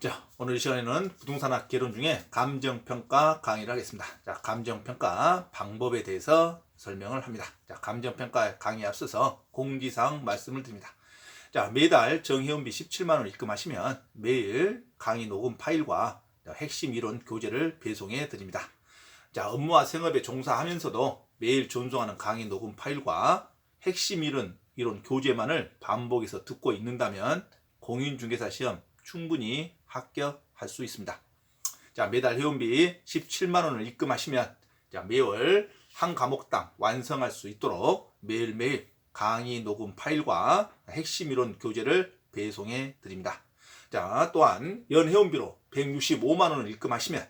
자, 오늘 이 시간에는 부동산 학 개론 중에 감정평가 강의를 하겠습니다. 자, 감정평가 방법에 대해서 설명을 합니다. 자, 감정평가 강의에 앞서서 공지사항 말씀을 드립니다. 자, 매달 정회원비 17만원 입금하시면 매일 강의 녹음 파일과 핵심 이론 교재를 배송해 드립니다. 자, 업무와 생업에 종사하면서도 매일 전송하는 강의 녹음 파일과 핵심 이론, 이론 교재만을 반복해서 듣고 있는다면 공인중개사 시험 충분히 합격할 수 있습니다. 자, 매달 회원비 17만 원을 입금하시면 자, 매월 한 과목당 완성할 수 있도록 매일매일 강의 녹음 파일과 핵심 이론 교재를 배송해 드립니다. 자, 또한 연 회원비로 165만 원을 입금하시면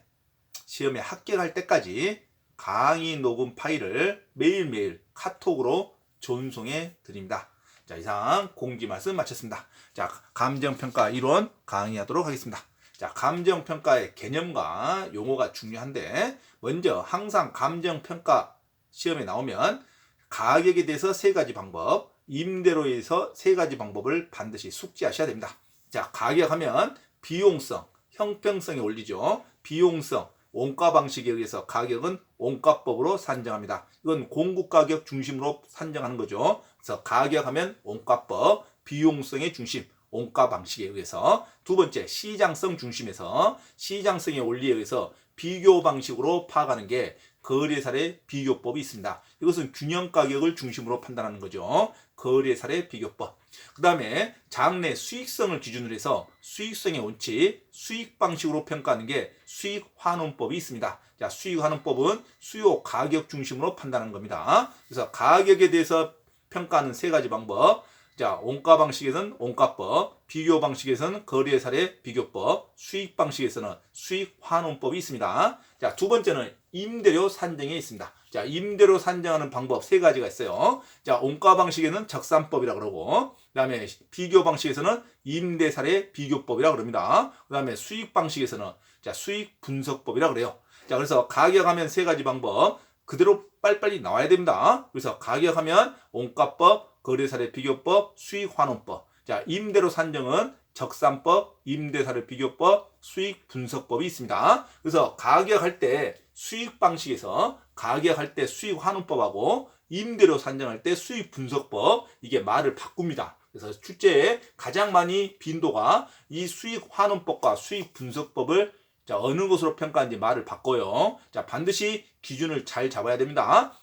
시험에 합격할 때까지 강의 녹음 파일을 매일매일 카톡으로 전송해 드립니다. 자, 이상 공지 말씀 마쳤습니다. 자, 감정평가 이론 강의하도록 하겠습니다. 자, 감정평가의 개념과 용어가 중요한데, 먼저 항상 감정평가 시험에 나오면 가격에 대해서 세 가지 방법, 임대로에서 세 가지 방법을 반드시 숙지하셔야 됩니다. 자, 가격 하면 비용성, 형평성에 올리죠. 비용성, 원가 방식에 의해서 가격은 원가법으로 산정합니다. 이건 공급 가격 중심으로 산정하는 거죠. 그래서 가격하면 원가법, 비용성의 중심, 원가 방식에 의해서 두 번째 시장성 중심에서 시장성의 원리에 의해서 비교 방식으로 파악하는 게 거래 사례 비교법이 있습니다. 이것은 균형 가격을 중심으로 판단하는 거죠. 거래 사례 비교법. 그 다음에 장래 수익성을 기준으로 해서 수익성의 원칙, 수익 방식으로 평가하는 게 수익 환원법이 있습니다. 자, 수익 환원법은 수요 가격 중심으로 판단하는 겁니다. 그래서 가격에 대해서 평가하는 세 가지 방법. 자, 원가 방식에서는 원가법, 비교 방식에서는 거래 사례 비교법, 수익 방식에서는 수익 환원법이 있습니다. 자, 두 번째는 임대료 산정에 있습니다. 자, 임대료 산정하는 방법 세 가지가 있어요. 자, 원가 방식에는 적산법이라 그러고, 그다음에 비교 방식에서는 임대 사례 비교법이라 그럽니다. 그다음에 수익 방식에서는 자, 수익 분석법이라 그래요. 자, 그래서 가격하면 세 가지 방법 그대로 빨리빨리 나와야 됩니다. 그래서 가격하면 원가법, 거래사례 비교법, 수익 환원법. 자, 임대료 산정은 적산법, 임대사례 비교법, 수익 분석법이 있습니다. 그래서 가격할 때 수익 방식에서 가격할 때 수익 환원법하고 임대료 산정할 때 수익 분석법 이게 말을 바꿉니다. 그래서 출제에 가장 많이 빈도가 이 수익 환원법과 수익 분석법을 자, 어느 것으로 평가하는지 말을 바꿔요. 자, 반드시 기준을 잘 잡아야 됩니다.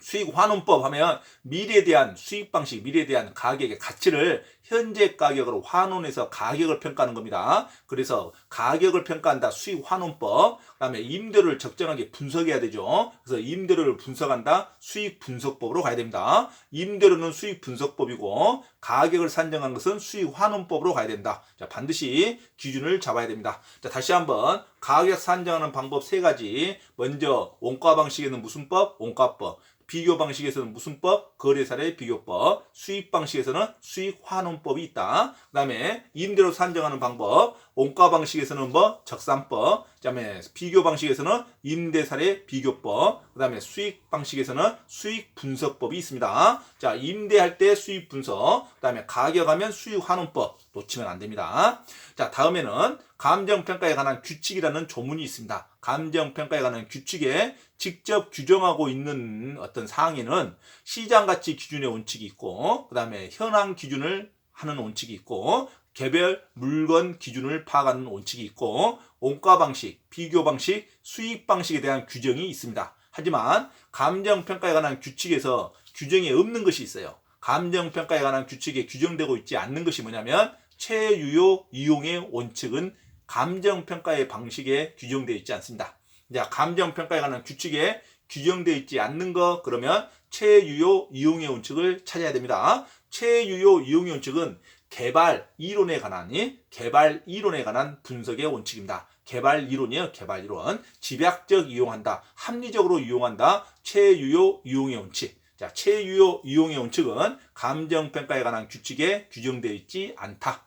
수익 환원법 하면 미래에 대한 수익 방식, 미래에 대한 가격의 가치를 현재 가격으로 환원해서 가격을 평가하는 겁니다. 그래서 가격을 평가한다 수익 환원법. 그다음에 임대료를 적정하게 분석해야 되죠. 그래서 임대료를 분석한다 수익 분석법으로 가야 됩니다. 임대료는 수익 분석법이고 가격을 산정한 것은 수익 환원법으로 가야 된다. 자, 반드시 기준을 잡아야 됩니다. 자, 다시 한번 가격 산정하는 방법 세 가지. 먼저 원가 방식에는 무슨 법? 원가법. 비교 방식에서는 무슨 법? 거래사례 비교법. 수익 방식에서는 수익 환원법이 있다. 그 다음에 임대료 산정하는 방법. 원가 방식에서는 뭐? 적산법. 그 다음에 비교 방식에서는 임대 사례 비교법. 그 다음에 수익 방식에서는 수익 분석법이 있습니다. 자, 임대할 때 수익 분석. 그 다음에 가격하면 수익 환원법. 놓치면 안 됩니다. 자, 다음에는 감정평가에 관한 규칙이라는 조문이 있습니다. 감정평가에 관한 규칙에 직접 규정하고 있는 어떤 사항에는 시장가치 기준의 원칙이 있고, 그 다음에 현황 기준을 하는 원칙이 있고, 개별 물건 기준을 파악하는 원칙이 있고, 원가 방식, 비교 방식, 수익 방식에 대한 규정이 있습니다. 하지만 감정평가에 관한 규칙에서 규정이 없는 것이 있어요. 감정평가에 관한 규칙에 규정되고 있지 않는 것이 뭐냐면 최유효 이용의 원칙은 감정평가의 방식에 규정되어 있지 않습니다. 자, 감정평가에 관한 규칙에 규정되어 있지 않는 거 그러면 최유효 이용의 원칙을 찾아야 됩니다. 최유효 이용의 원칙은 개발 이론에 관한 개발 이론에 관한 분석의 원칙입니다. 개발 이론이에요. 개발 이론. 집약적 이용한다. 합리적으로 이용한다. 최유효 이용의 원칙. 자, 최유효 이용의 원칙은 감정평가에 관한 규칙에 규정되어 있지 않다.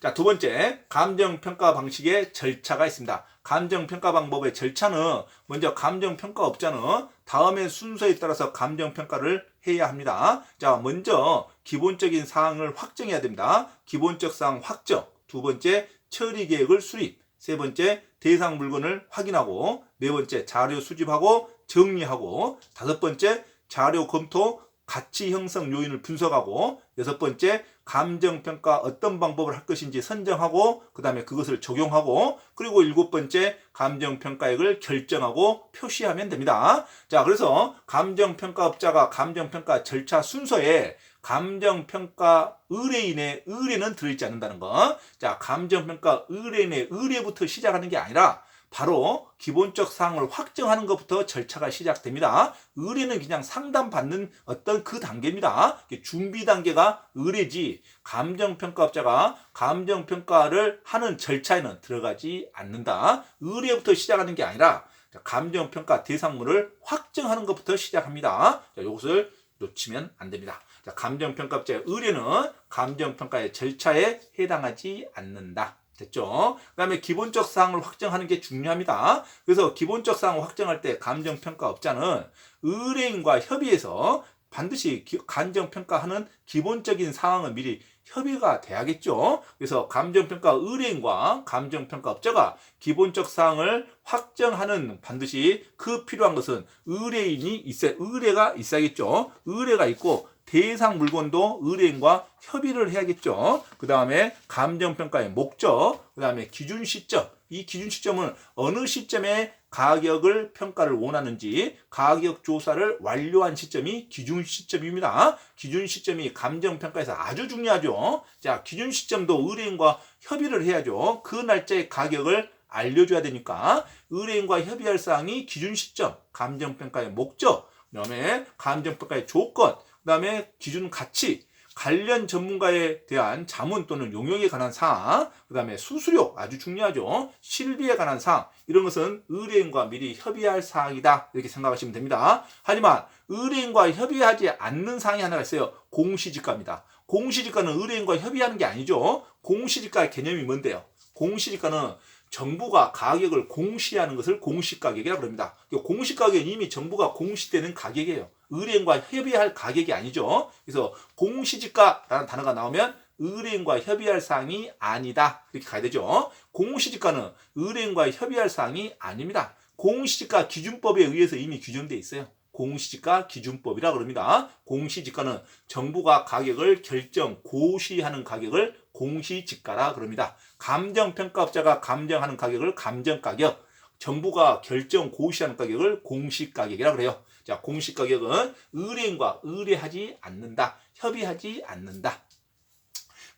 자, 두 번째, 감정평가 방식의 절차가 있습니다. 감정평가 방법의 절차는 먼저 감정평가업자는 다음의 순서에 따라서 감정평가를 해야 합니다. 자, 먼저 기본적인 사항을 확정해야 됩니다. 기본적 사항 확정. 두 번째, 처리 계획을 수립. 세 번째, 대상 물건을 확인하고. 네 번째, 자료 수집하고 정리하고. 다섯 번째, 자료 검토, 가치 형성 요인을 분석하고. 여섯 번째, 감정 평가 어떤 방법을 할 것인지 선정하고 그 다음에 그것을 적용하고 그리고 일곱 번째 감정 평가액을 결정하고 표시하면 됩니다. 자, 그래서 감정 평가업자가 감정 평가 절차 순서에 감정 평가 의뢰인의 의뢰는 들어있지 않는다는 거. 자, 감정 평가 의뢰인의 의뢰부터 시작하는 게 아니라 바로 기본적 사항을 확정하는 것부터 절차가 시작됩니다. 의뢰는 그냥 상담받는 어떤 그 단계입니다. 준비 단계가 의뢰지 감정평가업자가 감정평가를 하는 절차에는 들어가지 않는다. 의뢰부터 시작하는 게 아니라 감정평가 대상물을 확정하는 것부터 시작합니다. 자, 이것을 놓치면 안 됩니다. 자, 감정평가업자의 의뢰는 감정평가의 절차에 해당하지 않는다. 됐죠? 그 다음에 기본적 사항을 확정하는 게 중요합니다. 그래서 기본적 사항을 확정할 때 감정평가업자는 의뢰인과 협의해서 반드시 감정평가하는 기본적인 상황을 미리 협의가 돼야겠죠. 그래서 감정평가 의뢰인과 감정평가업자가 기본적 사항을 확정하는 반드시 그 필요한 것은 의뢰인이 있어 의뢰가 있어야겠죠. 의뢰가 있고 대상 물건도 의뢰인과 협의를 해야겠죠. 그 다음에 감정평가의 목적, 그 다음에 기준 시점. 이 기준 시점은 어느 시점에 가격을 평가를 원하는지 가격 조사를 완료한 시점이 기준 시점입니다. 기준 시점이 감정 평가에서 아주 중요하죠. 자, 기준 시점도 의뢰인과 협의를 해야죠. 그 날짜의 가격을 알려줘야 되니까 의뢰인과 협의할 사항이 기준 시점, 감정 평가의 목적, 그다음에 감정 평가의 조건, 그다음에 기준 가치, 관련 전문가에 대한 자문 또는 용역에 관한 사항, 그 다음에 수수료 아주 중요하죠. 실비에 관한 사항 이런 것은 의뢰인과 미리 협의할 사항이다 이렇게 생각하시면 됩니다. 하지만 의뢰인과 협의하지 않는 사항이 하나가 있어요. 공시지가입니다. 공시지가는 의뢰인과 협의하는 게 아니죠. 공시지가의 개념이 뭔데요? 공시지가는 정부가 가격을 공시하는 것을 공시가격이라고 합니다. 공시가격은 이미 정부가 공시되는 가격이에요. 의뢰인과 협의할 가격이 아니죠. 그래서 공시지가라는 단어가 나오면 의뢰인과 협의할 사항이 아니다. 이렇게 가야 되죠. 공시지가는 의뢰인과 협의할 사항이 아닙니다. 공시지가 기준법에 의해서 이미 규정되어 있어요. 공시지가 기준법이라 그럽니다. 공시지가는 정부가 가격을 결정, 고시하는 가격을 공시지가라 그럽니다. 감정평가업자가 감정하는 가격을 감정가격, 정부가 결정, 고시하는 가격을 공시가격이라 그래요. 자, 공시가격은 의뢰인과 의뢰하지 않는다. 협의하지 않는다.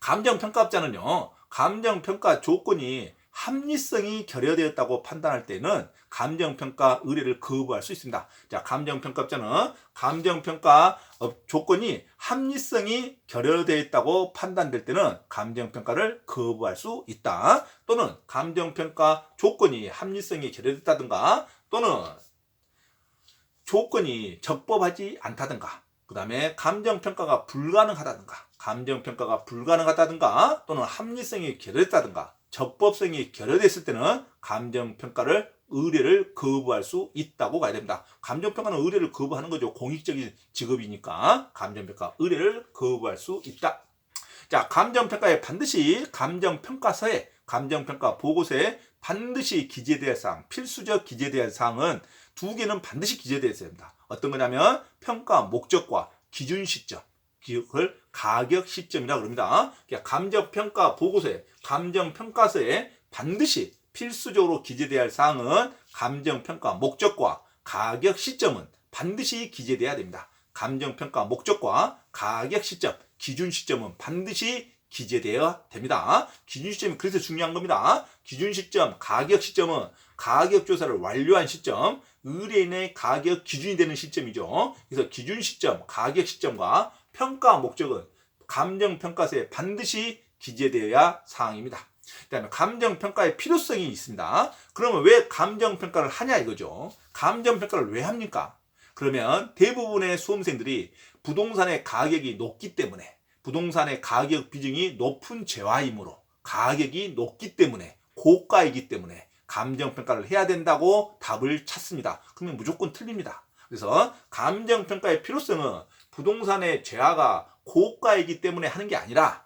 감정평가업자는요, 감정평가 조건이 합리성이 결여되었다고 판단할 때는 감정평가 의뢰를 거부할 수 있습니다. 자, 감정평가업자는 감정평가 조건이 합리성이 결여되어 있다고 판단될 때는 감정평가를 거부할 수 있다. 또는 감정평가 조건이 합리성이 결여됐다든가 또는 조건이 적법하지 않다든가 그 다음에 감정평가가 불가능하다든가 감정평가가 불가능하다든가 또는 합리성이 결여됐다든가 적법성이 결여됐을 때는 감정평가를 의뢰를 거부할 수 있다고 가야 됩니다. 감정평가는 의뢰를 거부하는 거죠. 공익적인 직업이니까 감정평가 의뢰를 거부할 수 있다. 자, 감정평가에 반드시 감정평가서에 감정평가 보고서에 반드시 기재되어야 사항, 필수적 기재되어야 사항은 두 개는 반드시 기재되어야 됩니다. 어떤 거냐면 평가 목적과 기준 시점, 그걸 가격 시점이라고 합니다. 그러니까 감정 평가 보고서에 감정 평가서에 반드시 필수적으로 기재되어야 할 사항은 감정 평가 목적과 가격 시점은 반드시 기재되어야 됩니다. 감정 평가 목적과 가격 시점, 기준 시점은 반드시 기재되어야 됩니다. 기준 시점이 그래서 중요한 겁니다. 기준 시점, 가격 시점은 가격 조사를 완료한 시점, 의뢰인의 가격 기준이 되는 시점이죠. 그래서 기준 시점, 가격 시점과 평가 목적은 감정평가서에 반드시 기재되어야 사항입니다. 그다음에 감정평가의 필요성이 있습니다. 그러면 왜 감정평가를 하냐 이거죠. 감정평가를 왜 합니까? 그러면 대부분의 수험생들이 부동산의 가격이 높기 때문에 부동산의 가격 비중이 높은 재화이므로 가격이 높기 때문에 고가이기 때문에 감정평가를 해야 된다고 답을 찾습니다. 그러면 무조건 틀립니다. 그래서 감정평가의 필요성은 부동산의 재화가 고가이기 때문에 하는 게 아니라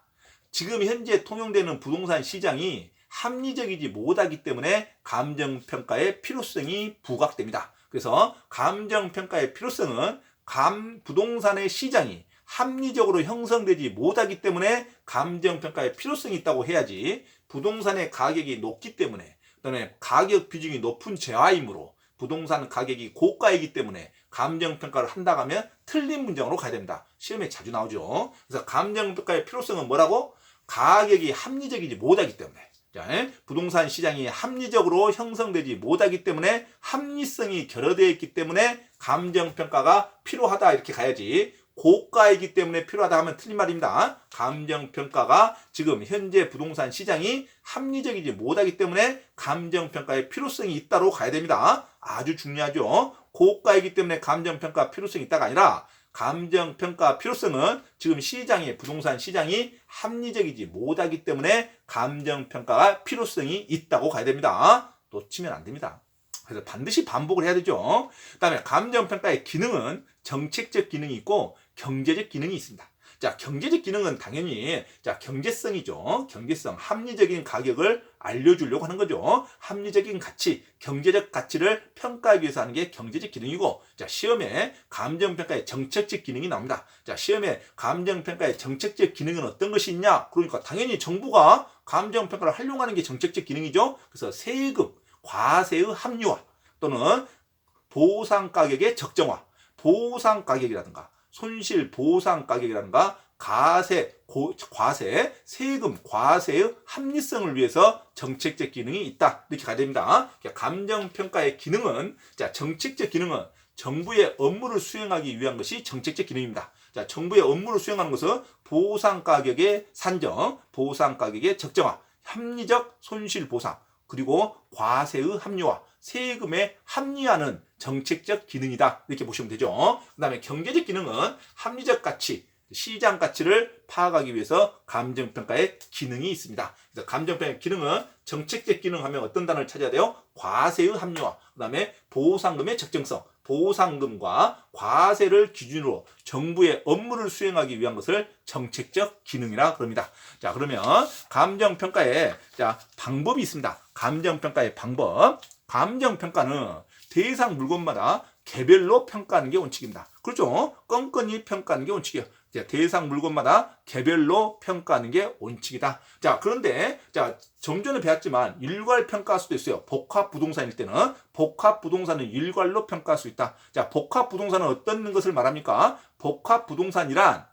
지금 현재 통용되는 부동산 시장이 합리적이지 못하기 때문에 감정평가의 필요성이 부각됩니다. 그래서 감정평가의 필요성은 감 부동산의 시장이 합리적으로 형성되지 못하기 때문에 감정평가의 필요성이 있다고 해야지 부동산의 가격이 높기 때문에 또는 가격 비중이 높은 재화이므로 부동산 가격이 고가이기 때문에 감정평가를 한다고 하면 틀린 문장으로 가야 됩니다. 시험에 자주 나오죠. 그래서 감정평가의 필요성은 뭐라고? 가격이 합리적이지 못하기 때문에 자, 부동산 시장이 합리적으로 형성되지 못하기 때문에 합리성이 결여되어 있기 때문에 감정평가가 필요하다 이렇게 가야지 고가이기 때문에 필요하다 하면 틀린 말입니다. 감정평가가 지금 현재 부동산 시장이 합리적이지 못하기 때문에 감정평가의 필요성이 있다로 가야 됩니다. 아주 중요하죠. 고가이기 때문에 감정평가 필요성이 있다가 아니라 감정평가 필요성은 지금 시장이 부동산 시장이 합리적이지 못하기 때문에 감정평가가 필요성이 있다고 가야 됩니다. 놓치면 안 됩니다. 그래서 반드시 반복을 해야 되죠. 그 다음에 감정평가의 기능은 정책적 기능이 있고 경제적 기능이 있습니다. 자, 경제적 기능은 당연히 자, 경제성이죠. 경제성, 합리적인 가격을 알려주려고 하는 거죠. 합리적인 가치, 경제적 가치를 평가하기 위해서 하는 게 경제적 기능이고, 자, 시험에 감정평가의 정책적 기능이 나옵니다. 자, 시험에 감정평가의 정책적 기능은 어떤 것이 있냐? 그러니까 당연히 정부가 감정평가를 활용하는 게 정책적 기능이죠. 그래서 세금, 과세의 합리화 또는 보상 가격의 적정화, 보상 가격이라든가 손실 보상 가격이라든가 가세, 고, 과세, 세금, 과세의 합리성을 위해서 정책적 기능이 있다. 이렇게 가야 됩니다. 감정평가의 기능은, 자, 정책적 기능은 정부의 업무를 수행하기 위한 것이 정책적 기능입니다. 자, 정부의 업무를 수행하는 것은 보상 가격의 산정, 보상 가격의 적정화, 합리적 손실 보상, 그리고 과세의 합리화, 세금의 합리화는 정책적 기능이다. 이렇게 보시면 되죠. 그 다음에 경제적 기능은 합리적 가치, 시장 가치를 파악하기 위해서 감정평가의 기능이 있습니다. 그래서 감정평가의 기능은 정책적 기능 하면 어떤 단어를 찾아야 돼요? 과세의 합리화, 그 다음에 보상금의 적정성, 보상금과 과세를 기준으로 정부의 업무를 수행하기 위한 것을 정책적 기능이라 그럽니다. 자, 그러면 감정평가에 자, 방법이 있습니다. 감정평가의 방법. 감정 평가는 대상 물건마다 개별로 평가하는 게 원칙입니다. 그렇죠? 껌껌이 평가하는 게 원칙이에요. 대상 물건마다 개별로 평가하는 게 원칙이다. 자, 그런데, 자, 좀 전에 배웠지만 일괄 평가할 수도 있어요. 복합 부동산일 때는 복합 부동산은 일괄로 평가할 수 있다. 자, 복합 부동산은 어떤 것을 말합니까? 복합 부동산이란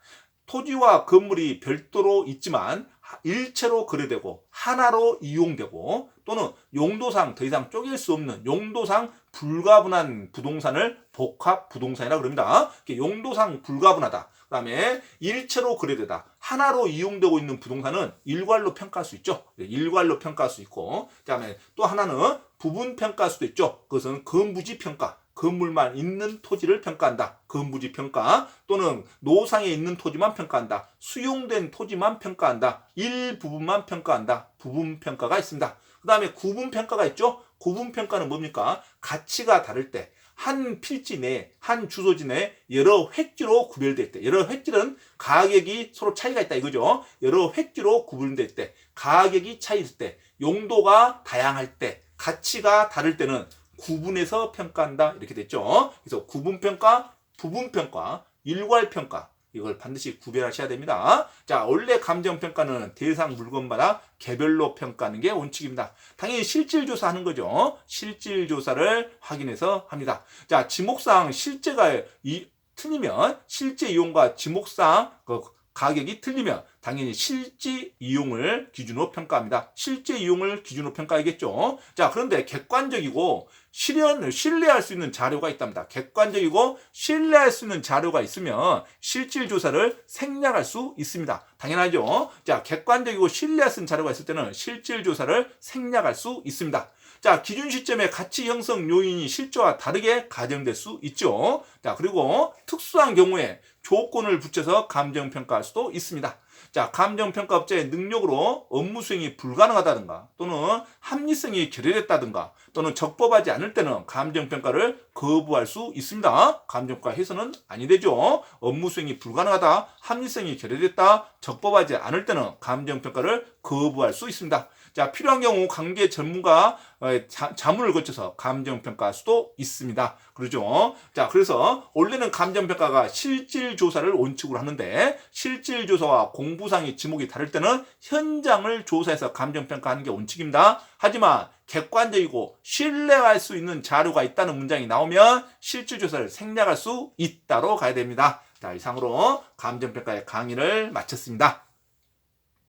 토지와 건물이 별도로 있지만 일체로 거래되고 하나로 이용되고 또는 용도상 더 이상 쪼갤 수 없는 용도상 불가분한 부동산을 복합 부동산이라 고 그럽니다. 용도상 불가분하다. 그다음에 일체로 거래되다. 하나로 이용되고 있는 부동산은 일괄로 평가할 수 있죠. 일괄로 평가할 수 있고 그다음에 또 하나는 부분 평가할 수도 있죠. 그것은 건부지 평가. 건물만 있는 토지를 평가한다. 건부지 평가 또는 노상에 있는 토지만 평가한다. 수용된 토지만 평가한다. 일부분만 평가한다. 부분 평가가 있습니다. 그 다음에 구분 평가가 있죠. 구분 평가는 뭡니까? 가치가 다를 때, 한 필지 내, 한 주소지 내 여러 획지로 구별될 때, 여러 획지는 가격이 서로 차이가 있다 이거죠. 여러 획지로 구분될 때, 가격이 차이 있을 때, 용도가 다양할 때, 가치가 다를 때는 구분해서 평가한다 이렇게 됐죠. 그래서 구분평가, 부분평가, 일괄평가 이걸 반드시 구별하셔야 됩니다. 자, 원래 감정평가는 대상 물건마다 개별로 평가하는 게 원칙입니다. 당연히 실질조사 하는 거죠. 실질조사를 확인해서 합니다. 자, 지목상 실제가 이, 틀리면 실제 이용과 지목상 그 가격이 틀리면 당연히 실제 이용을 기준으로 평가합니다. 실제 이용을 기준으로 평가하겠죠. 자, 그런데 객관적이고 실현, 신뢰할 수 있는 자료가 있답니다. 객관적이고 신뢰할 수 있는 자료가 있으면 실질 조사를 생략할 수 있습니다. 당연하죠. 자, 객관적이고 신뢰할 수 있는 자료가 있을 때는 실질 조사를 생략할 수 있습니다. 자, 기준 시점의 가치 형성 요인이 실제와 다르게 가정될 수 있죠. 자, 그리고 특수한 경우에 조건을 붙여서 감정평가할 수도 있습니다. 자, 감정평가업자의 능력으로 업무 수행이 불가능하다든가 또는 합리성이 결여됐다든가 또는 적법하지 않을 때는 감정평가를 거부할 수 있습니다. 감정평가 해서는 아니 되죠. 업무 수행이 불가능하다, 합리성이 결여됐다, 적법하지 않을 때는 감정평가를 거부할 수 있습니다. 자, 필요한 경우 관계 전문가 어, 자, 자문을 거쳐서 감정평가할 수도 있습니다. 그러죠? 자, 그래서 원래는 감정평가가 실질 조사를 원칙으로 하는데 실질 조사와 공부상의 지목이 다를 때는 현장을 조사해서 감정평가하는 게 원칙입니다. 하지만 객관적이고 신뢰할 수 있는 자료가 있다는 문장이 나오면 실질 조사를 생략할 수 있다로 가야 됩니다. 자, 이상으로 감정평가의 강의를 마쳤습니다.